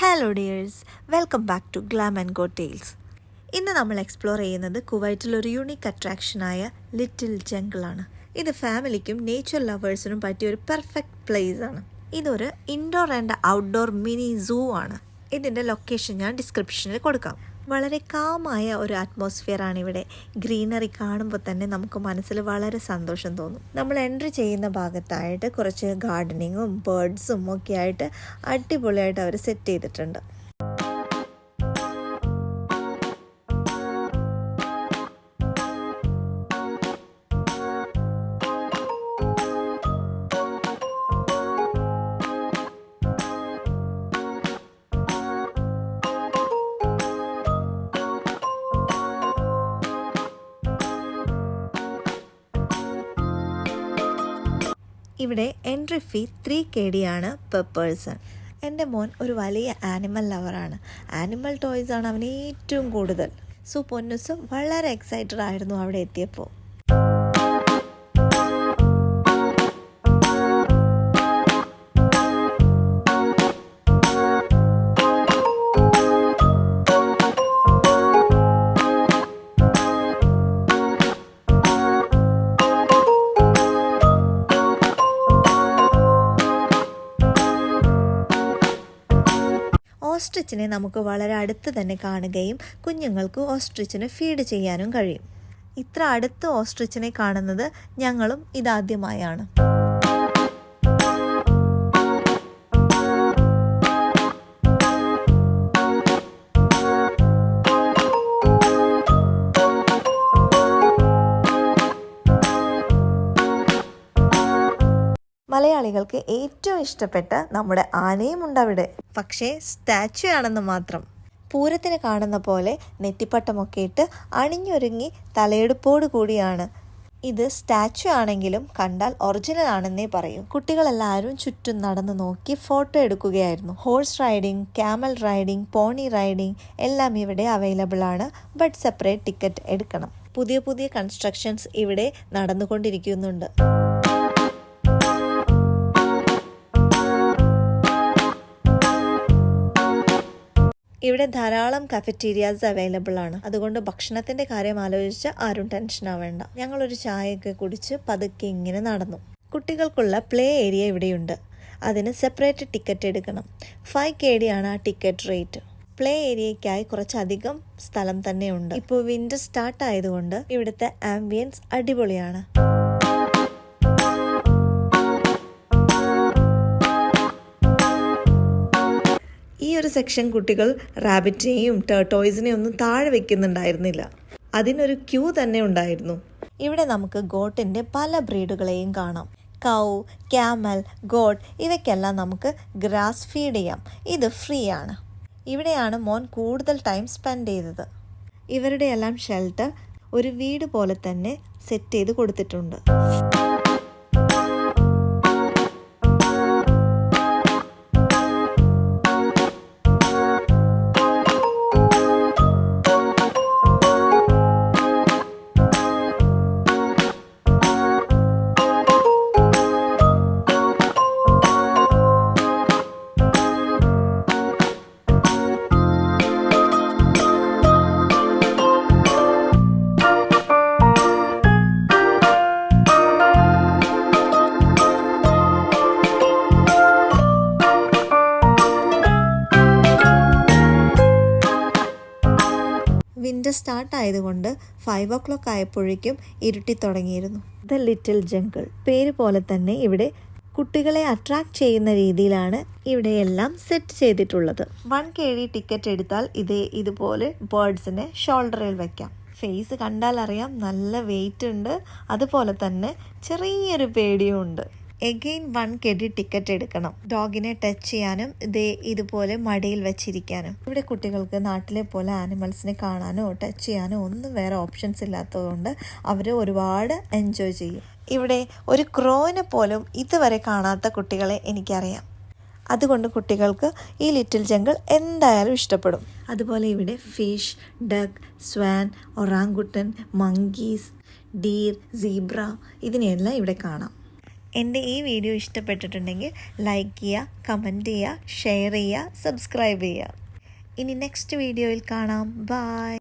Hello dears welcome back to glam and go tales ഇന്ന് നമ്മൾ explore ചെയ്യുന്നത് കുവൈറ്റിൽ ഒരു യുണീക്ക് അട്രാക്ഷനായ ലിറ്റിൽ ജംഗിളാണ് ഇത് ഫാമിലിക്കും നേച്ചർ ലവേഴ്സിനും പറ്റിയ ഒരു പെർഫെക്റ്റ് പ്ലേസ് ആണ്. ഇതൊരു indoor and outdoor mini zoo ആണ്. ഇതിന്റെ ലൊക്കേഷൻ ഞാൻ ഡിസ്ക്രിപ്ഷനിൽ കൊടുക്കാം. വളരെ കാമായ ഒരു അറ്റ്മോസ്ഫിയർ ആണ് ഇവിടെ. ഗ്രീനറി കാണുമ്പോൾ തന്നെ നമുക്ക് മനസ്സിൽ വളരെ സന്തോഷം തോന്നും. നമ്മൾ എൻട്രി ചെയ്യുന്ന ഭാഗത്തായിട്ട് കുറച്ച് ഗാർഡനിങ്ങും ബേർഡ്സും ഒക്കെ ആയിട്ട് അടിപൊളിയായിട്ട് അവർ സെറ്റ് ചെയ്തിട്ടുണ്ട്. ഇവിടെ entry fee three K D ആണ് പെർ പേഴ്സൺ എന്റെ മോൻ ഒരു വലിയ ആനിമൽ ലവറാണ് ആനിമൽ ടോയ്സ് ആണ് അവന് ഏറ്റവും കൂടുതൽ. സോ പൊന്നുസ് വളരെ എക്സൈറ്റഡ് ആയിരുന്നു അവിടെ എത്തിയപ്പോൾ. ഓസ്ട്രിച്ചിനെ നമുക്ക് വളരെ അടുത്ത് തന്നെ കാണുകയും കുഞ്ഞുങ്ങൾക്ക് ഓസ്ട്രിച്ചിന് ഫീഡ് ചെയ്യാനും കഴിയും. ഇത്ര അടുത്ത് ഓസ്ട്രിച്ചിനെ കാണുന്നത് ഞങ്ങളും ഇതാദ്യമായാണ്. മലയാളികൾക്ക് ഏറ്റവും ഇഷ്ടപ്പെട്ട നമ്മുടെ ആനയും ഉണ്ട് അവിടെ പക്ഷേ സ്റ്റാച്ചു ആണെന്ന് മാത്രം. പൂരത്തിന് കാണുന്ന പോലെ നെറ്റിപ്പട്ടമൊക്കെ ഇട്ട് അണിഞ്ഞൊരുങ്ങി തലയെടുപ്പോട് കൂടിയാണ്. ഇത് സ്റ്റാച്ചു ആണെങ്കിലും കണ്ടാൽ ഒറിജിനൽ ആണെന്നേ പറയും. കുട്ടികളെല്ലാവരും ചുറ്റും നടന്നു നോക്കി photo എടുക്കുകയായിരുന്നു. Horse riding camel riding pony riding എല്ലാം ഇവിടെ അവൈലബിൾ ആണ്. ബട്ട് സെപ്പറേറ്റ് ടിക്കറ്റ് എടുക്കണം. പുതിയ പുതിയ കൺസ്ട്രക്ഷൻസ് ഇവിടെ നടന്നുകൊണ്ടിരിക്കുന്നുണ്ട്. ഇവിടെ ധാരാളം കഫറ്റീരിയാസ് അവൈലബിൾ ആണ്. അതുകൊണ്ട് ഭക്ഷണത്തിന്റെ കാര്യം ആലോചിച്ച് ആരും ടെൻഷൻ ആവേണ്ട. ഞങ്ങൾ ഞങ്ങളൊരു ചായയൊക്കെ കുടിച്ച് പതുക്കെ ഇങ്ങനെ നടന്നു. കുട്ടികൾക്കുള്ള പ്ലേ ഏരിയ ഇവിടെയുണ്ട്. അതിന് സെപ്പറേറ്റ് ടിക്കറ്റ് എടുക്കണം. ഫൈവ് കെ ഡി ആണ് ആ ടിക്കറ്റ് റേറ്റ് പ്ലേ ഏരിയയ്ക്കായി കുറച്ചധികം സ്ഥലം തന്നെയുണ്ട്. ഇപ്പോൾ വിന്റർ സ്റ്റാർട്ട് ആയതുകൊണ്ട് ഇവിടുത്തെ ആംബിയൻസ് അടിപൊളിയാണ്. ഈ ഒരു സെക്ഷൻ കുട്ടികൾ റാബിറ്റിനെയും ടേർട്ടോയ്സിനെയും ഒന്നും താഴെ വെക്കുന്നുണ്ടായിരുന്നില്ല. അതിനൊരു ക്യൂ തന്നെ ഉണ്ടായിരുന്നു. ഇവിടെ നമുക്ക് ഗോട്ടിന്റെ പല ബ്രീഡുകളെയും കാണാം. കൗ ക്യാമൽ ഗോട്ട് ഇവയ്ക്കെല്ലാം നമുക്ക് ഗ്രാസ് ഫീഡ് ചെയ്യാം. ഇത് ഫ്രീ ആണ്. ഇവിടെയാണ് മോൻ കൂടുതൽ ടൈം സ്പെൻഡ് ചെയ്തത്. ഇവരുടെ എല്ലാം ഷെൽട്ടർ ഒരു വീട് പോലെ തന്നെ സെറ്റ് ചെയ്ത് കൊടുത്തിട്ടുണ്ട്. വിന്റർ സ്റ്റാർട്ട് ആയതുകൊണ്ട് ഫൈവ് ഓ ക്ലോക്ക് ആയപ്പോഴേക്കും ഇരുട്ടി തുടങ്ങിയിരുന്നു. ദ ലിറ്റിൽ ജംഗിൾ പേര് പോലെ തന്നെ ഇവിടെ കുട്ടികളെ അട്രാക്ട് ചെയ്യുന്ന രീതിയിലാണ് ഇവിടെ എല്ലാം സെറ്റ് ചെയ്തിട്ടുള്ളത്. വൺ കെ ഡി ടിക്കറ്റ് എടുത്താൽ ഇത് ഇതുപോലെ ബേർഡ്സിനെ ഷോൾഡറിൽ വെക്കാം. ഫേസ് കണ്ടാൽ അറിയാം നല്ല വെയിറ്റ് ഉണ്ട്. അതുപോലെ തന്നെ ചെറിയൊരു പേടിയും ഉണ്ട് again one K D ticket എടുക്കണം. ഡോഗിനെ ടച്ച് ചെയ്യാനും ഇതേ ഇതുപോലെ മടിയിൽ വെച്ചിരിക്കാനും. ഇവിടെ കുട്ടികൾക്ക് നാട്ടിലെ പോലെ ആനിമൽസിനെ കാണാനോ ടച്ച് ചെയ്യാനോ ഒന്നും വേറെ ഓപ്ഷൻസ് ഇല്ലാത്തതുകൊണ്ട് അവർ ഒരുപാട് എൻജോയ് ചെയ്യും. ഇവിടെ ഒരു ക്രോയിനെ പോലും ഇതുവരെ കാണാത്ത കുട്ടികളെ എനിക്കറിയാം. അതുകൊണ്ട് കുട്ടികൾക്ക് ഈ ലിറ്റിൽ ജംഗിൾ എന്തായാലും ഇഷ്ടപ്പെടും. അതുപോലെ ഇവിടെ fish duck swan orangutan monkeys deer zebra ഇതിനെയെല്ലാം ഇവിടെ കാണാം. എന്റെ ഈ വീഡിയോ ഇഷ്ടപ്പെട്ടിട്ടുണ്ടെങ്കിൽ ലൈക്ക് ചെയ്യുക കമന്റ് ചെയ്യുക ഷെയർ ചെയ്യുക സബ്സ്ക്രൈബ് ചെയ്യുക. ഇനി നെക്സ്റ്റ് വീഡിയോയിൽ കാണാം. ബായ്